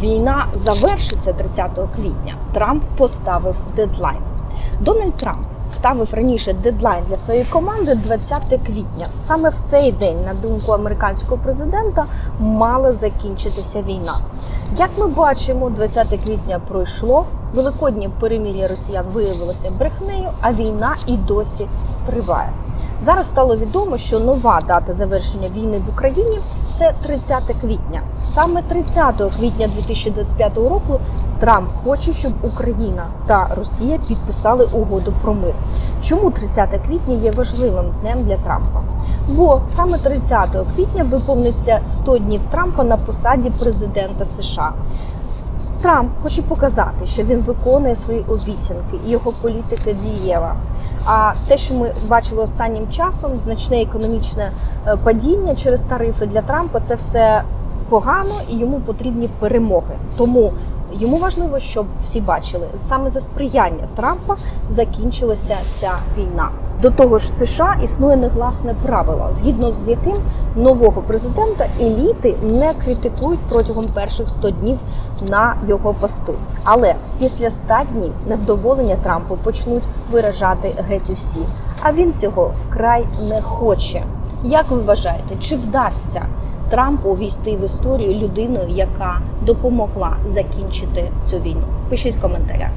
війна завершиться 30 квітня, Трамп поставив дедлайн. Дональд Трамп ставив раніше дедлайн для своєї команди 20 квітня. Саме в цей день, на думку американського президента, мала закінчитися війна. Як ми бачимо, 20 квітня пройшло. Великоднє перемір'я росіян виявилося брехнею, а війна і досі триває. Зараз стало відомо, що нова дата завершення війни в Україні це 30 квітня. Саме 30 квітня 2025 року Трамп хоче, щоб Україна та Росія підписали угоду про мир. Чому 30 квітня є важливим днем для Трампа? Бо саме 30 квітня виповниться 100 днів Трампа на посаді президента США. Трамп хоче показати, що він виконує свої обіцянки і його політика дієва. А те, що ми бачили останнім часом, значне економічне е, падіння через тарифи для Трампа, це все погано і йому потрібні перемоги. Тому йому важливо, щоб всі бачили саме за сприяння Трампа закінчилася ця війна. До того ж, в США існує негласне правило, згідно з яким нового президента еліти не критикують протягом перших 100 днів на його посту. Але після 100 днів невдоволення Трампу почнуть виражати геть усі. А він цього вкрай не хоче. Як ви вважаєте, чи вдасться Трампу увійти в історію людиною, яка допомогла закінчити цю війну? Пишіть в коментарях.